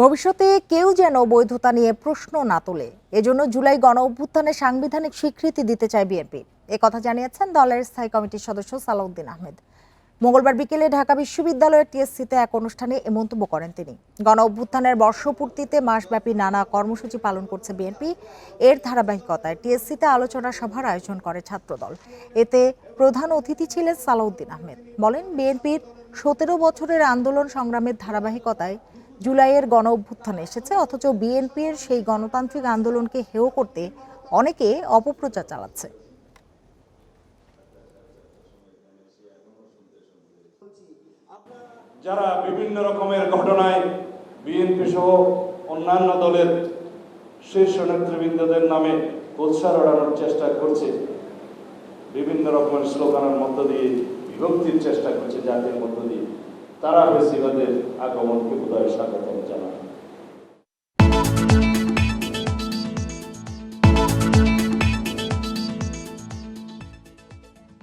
ভবিষ্যতে কেউ যেন বৈধতা নিয়ে প্রশ্ন না তোলে। এজন্য জুলাই গণ অভ্যুত্থানে সাংবিধানিক স্বীকৃতি দিতে চায় বিএনপি। কথা জানিয়েছেন দলের স্থায়ী কমিটির সদস্য সালাউদ্দিন আহমেদ। মঙ্গলবার বিকেলে ঢাকা বিশ্ববিদ্যালয়ের টিএসসিতে এক অনুষ্ঠানে এ মন্তব্য করেন তিনি। গণ অভ্যুত্থানের বর্ষপূর্তিতে মাসব্যাপী নানা কর্মসূচি পালন করছে বিএনপি। এর ধারাবাহিকতায় টিএসসিতে আলোচনা সভার আয়োজন করে ছাত্রদল। এতে প্রধান অতিথি ছিলেন সালাউদ্দিন আহমেদ। বলেন, বিএনপির সতেরো বছরের আন্দোলন সংগ্রামের ধারাবাহিকতায় জুলাইয়ের গণ অভ্যুত্থান এসেছে, অথচ বিএনপির সেই গণতান্ত্রিক আন্দোলনকে হেয় করতে অনেকে অপপ্রচার চালাচ্ছে। যারা বিভিন্ন রকমের ঘটনায় বিএনপি সহ অন্যান্য দলের শীর্ষ নেতৃবৃন্দদের নামে উৎসাহ ওড়ানোর চেষ্টা করছে, বিভিন্ন রকমের স্লোগানের মধ্য দিয়ে বিভক্তির চেষ্টা করছে জাতির মধ্য দিয়ে। তারা বেশিবাদের আগমনকে বোধহয় স্বাগত জানায়